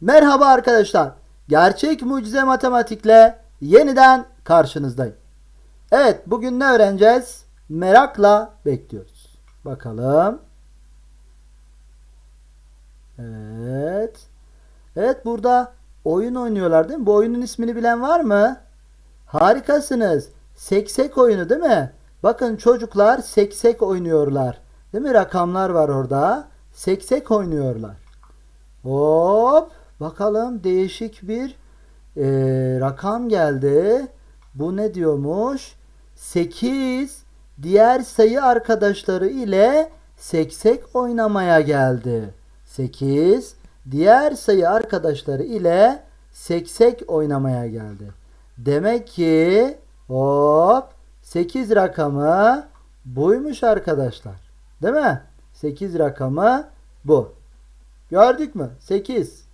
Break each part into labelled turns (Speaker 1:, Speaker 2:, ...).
Speaker 1: Merhaba arkadaşlar. Gerçek mucize matematikle yeniden karşınızdayım. Evet, bugün ne öğreneceğiz? Merakla bekliyoruz. Bakalım. Evet. Evet, burada oyun oynuyorlar değil mi? Bu oyunun ismini bilen var mı? Harikasınız. Seksek oyunu değil mi? Bakın çocuklar seksek oynuyorlar. Değil mi? Rakamlar var orada. Seksek oynuyorlar. Hop. Bakalım değişik bir e, rakam geldi. Bu ne diyormuş? 8 diğer sayı arkadaşları ile seksek oynamaya geldi. 8 diğer sayı arkadaşları ile seksek oynamaya geldi. Demek ki hop 8 rakamı buymuş arkadaşlar. Değil mi? 8 rakamı bu. Gördük mü? 8.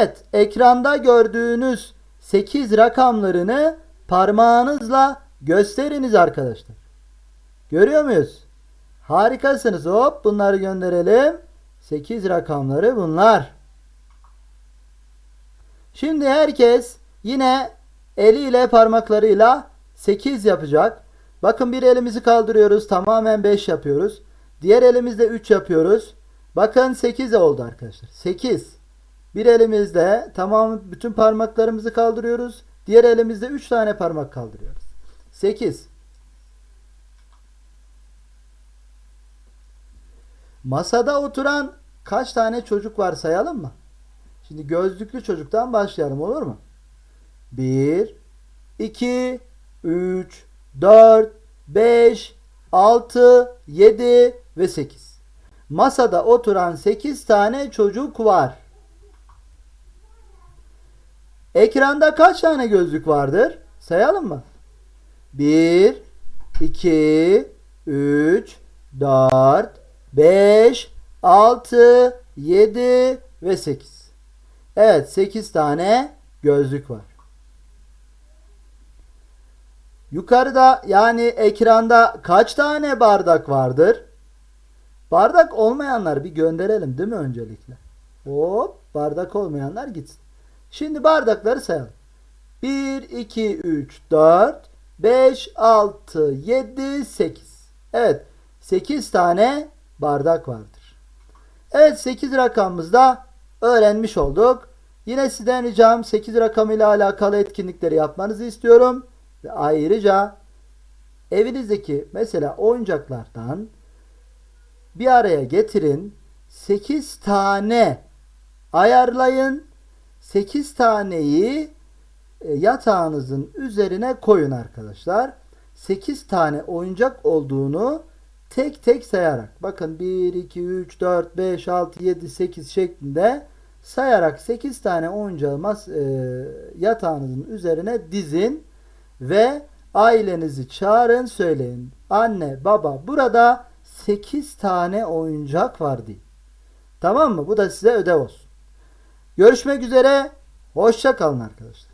Speaker 1: Evet, ekranda gördüğünüz 8 rakamlarını parmağınızla gösteriniz arkadaşlar. Görüyor muyuz? Harikasınız. Hop bunları gönderelim. 8 rakamları bunlar. Şimdi herkes yine eliyle parmaklarıyla 8 yapacak. Bakın bir elimizi kaldırıyoruz. Tamamen 5 yapıyoruz. Diğer elimizde 3 yapıyoruz. Bakın 8 oldu arkadaşlar. 8. Bir elimizde tamam bütün parmaklarımızı kaldırıyoruz. Diğer elimizde 3 tane parmak kaldırıyoruz. 8. Masada oturan kaç tane çocuk var sayalım mı? Şimdi gözlüklü çocuktan başlayalım olur mu? 1 2 3 4 5 6 7 ve 8. Masada oturan 8 tane çocuk var. Ekranda kaç tane gözlük vardır? Sayalım mı? 1 2 3 4 5 6 7 ve 8. Evet 8 tane gözlük var. Yukarıda yani ekranda kaç tane bardak vardır? Bardak olmayanlar bir gönderelim değil mi öncelikle? Hop bardak olmayanlar gitsin. Şimdi bardakları sayalım. 1, 2, 3, 4, 5, 6, 7, 8. Evet 8 tane bardak vardır. Evet 8 rakamımızda öğrenmiş olduk. Yine sizden ricam 8 rakamıyla alakalı etkinlikleri yapmanızı istiyorum. Ve ayrıca evinizdeki mesela oyuncaklardan bir araya getirin. 8 tane ayarlayın. 8 taneyi e, yatağınızın üzerine koyun arkadaşlar. 8 tane oyuncak olduğunu tek tek sayarak bakın 1 2 3 4 5 6 7 8 şeklinde sayarak 8 tane oyuncağı e, yatağınızın üzerine dizin ve ailenizi çağırın söyleyin. Anne, baba burada 8 tane oyuncak var diye. Tamam mı? Bu da size ödev olsun. Görüşmek üzere. Hoşça kalın arkadaşlar.